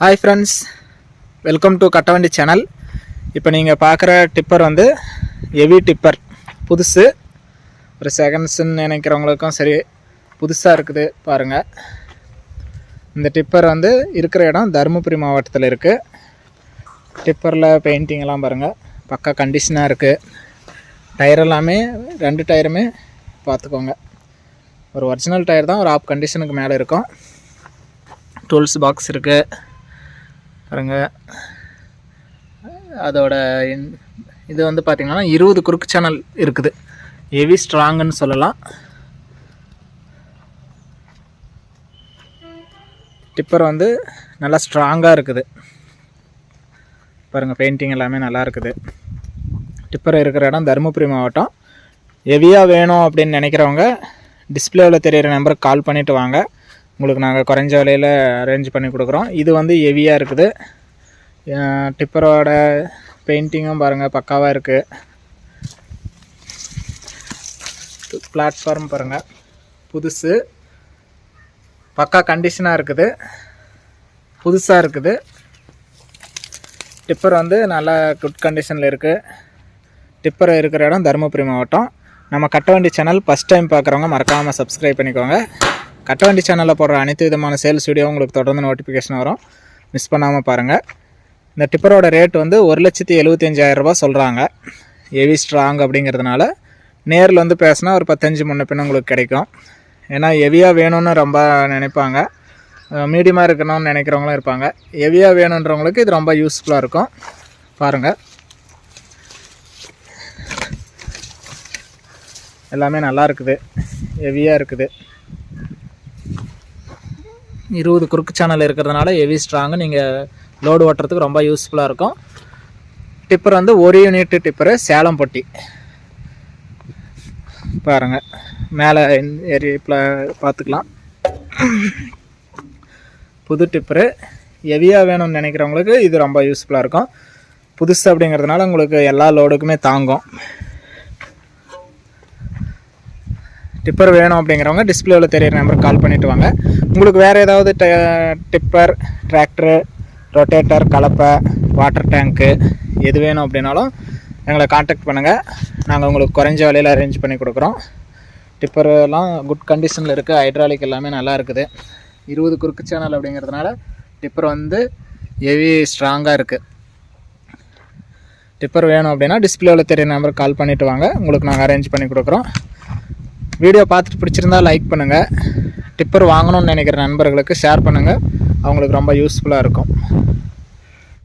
Hi friends welcome to Kattavandi channel இப்போ நீங்கள் பார்க்குற டிப்பர் வந்து ஹெவி டிப்பர் புதுசு. ஒரு செகண்ட்ஸுன்னு நினைக்கிறவங்களுக்கும் சரி புதுசாக இருக்குது பாருங்கள் இந்த டிப்பர் வந்து இருக்கிற இடம் தருமபுரி மாவட்டத்தில் இருக்குது டிப்பரில் பெயிண்டிங் எல்லாம் பாருங்கள் பக்கா கண்டிஷனாக இருக்குது டயர் எல்லாமே ரெண்டு டயருமே பார்த்துக்கோங்க. ஒரு ஒரிஜினல் டயர் தான் ஒரு ஆப் கண்டிஷனுக்கு மேலே இருக்கும். டூல்ஸ் பாக்ஸ் இருக்குது பாருங்கள் அதோட இது வந்து பார்த்திங்கன்னா இருபது குறுக்கு சேனல் இருக்குது. ஹெவி ஸ்ட்ராங்குன்னு சொல்லலாம். டிப்பர் வந்து நல்லா ஸ்ட்ராங்காக இருக்குது. பாருங்கள் பெயிண்டிங் எல்லாமே நல்லா இருக்குது. டிப்பர் இருக்கிற இடம் தருமபுரி மாவட்டம். ஹெவியாக வேணும் அப்படின்னு நினைக்கிறவங்க டிஸ்பிளேவில் தெரியிற நம்பருக்கு கால் பண்ணிவிட்டு வாங்க. உங்களுக்கு நாங்கள் குறைஞ்ச விலையில் அரேஞ்ச் பண்ணி கொடுக்குறோம். இது வந்து ஹெவியாக இருக்குது. டிப்பரோட பெயிண்டிங்கும் பாருங்கள் பக்காவாக இருக்குது பிளாட்ஃபார்ம் பாருங்கள் புதுசு. பக்கா கண்டிஷனாக இருக்குது. புதுசாக இருக்குது. டிப்பர் வந்து நல்லா குட் கண்டிஷனில் இருக்குது டிப்பர் இருக்கிற இடம் தருமபுரி மாவட்டம். நம்ம கட்ட வேண்டிய சேனல் ஃபஸ்ட் டைம் பார்க்குறவங்க மறக்காமல் சப்ஸ்கிரைப் பண்ணிக்கோங்க. கட்டவண்டி சேனலில் போடுற அனைத்து விதமான சேல்ஸ் வீடியோ உங்களுக்கு தொடர்ந்து நோட்டிஃபிகேஷன் வரும். மிஸ் பண்ணாமல் பாருங்கள் இந்த டிப்பரோட ரேட் வந்து ஒரு லட்சத்தி எழுபத்தஞ்சாயிரரூபா சொல்கிறாங்க ஹெவி ஸ்ட்ராங் அப்படிங்கிறதுனால நேரில் வந்து பேசினா ஒரு பத்தஞ்சு முன்ன பின்ன உங்களுக்கு கிடைக்கும். ஏன்னா ஹெவியாக வேணும்னு ரொம்ப நினைப்பாங்க. மீடியமாக இருக்கணும்னு நினைக்கிறவங்களும் இருப்பாங்க. ஹெவியாக வேணுன்றவங்களுக்கு இது ரொம்ப யூஸ்ஃபுல்லாக இருக்கும். பாருங்கள் எல்லாமே நல்லா இருக்குது. ஹெவியாக இருக்குது. இருபது குறுக்கு சேனல் இருக்கிறதுனால ஹெவி ஸ்ட்ராங்கு நீங்கள் லோடு ஓட்டுறதுக்கு ரொம்ப யூஸ்ஃபுல்லாக இருக்கும். டிப்பர் வந்து ஒரு யூனிட் டிப்பரு சேலம் பொட்டி பாருங்கள் மேலே ஏறி பார்த்துக்கலாம் புது டிப்பரு ஹெவியாக வேணும்னு நினைக்கிறவங்களுக்கு இது ரொம்ப யூஸ்ஃபுல்லாக இருக்கும். புதுசு அப்படிங்கிறதுனால உங்களுக்கு எல்லா லோடுக்குமே தாங்கும். டிப்பர் வேணும் அப்படிங்கிறவங்க டிஸ்பிளேவில் தெரியிற நம்பருக்கு கால் பண்ணிவிட்டு வாங்க. உங்களுக்கு வேறு ஏதாவது டிப்பர் டிராக்டரு ரொட்டேட்டர் கலப்பை வாட்டர் டேங்க்கு எது வேணும் அப்படின்னாலும் எங்களை காண்டாக்ட் பண்ணுங்கள் நாங்கள் உங்களுக்கு குறைஞ்ச விலையில் அரேஞ்ச் பண்ணி கொடுக்குறோம். டிப்பர் எல்லாம் குட் கண்டிஷனில் இருக்குது ஹைட்ராலிக் எல்லாமே நல்லா இருக்குது. இருபது குறுக்கு சேனல் அப்படிங்கிறதுனால டிப்பர் வந்து ஹெவி ஸ்ட்ராங்காக இருக்குது டிப்பர் வேணும் அப்படின்னா டிஸ்பிளேவில் தெரிய நம்பருக்கு கால் பண்ணிவிட்டு வாங்க. உங்களுக்கு நாங்கள் அரேஞ்ச் பண்ணி கொடுக்குறோம். வீடியோ பார்த்துட்டு பிடிச்சிருந்தா லைக் பண்ணுங்கள் டிப்பர் வாங்கணும்னு நினைக்கிற நண்பர்களுக்கு ஷேர் பண்ணுங்கள் அவங்களுக்கு ரொம்ப யூஸ்ஃபுல்லாக இருக்கும்.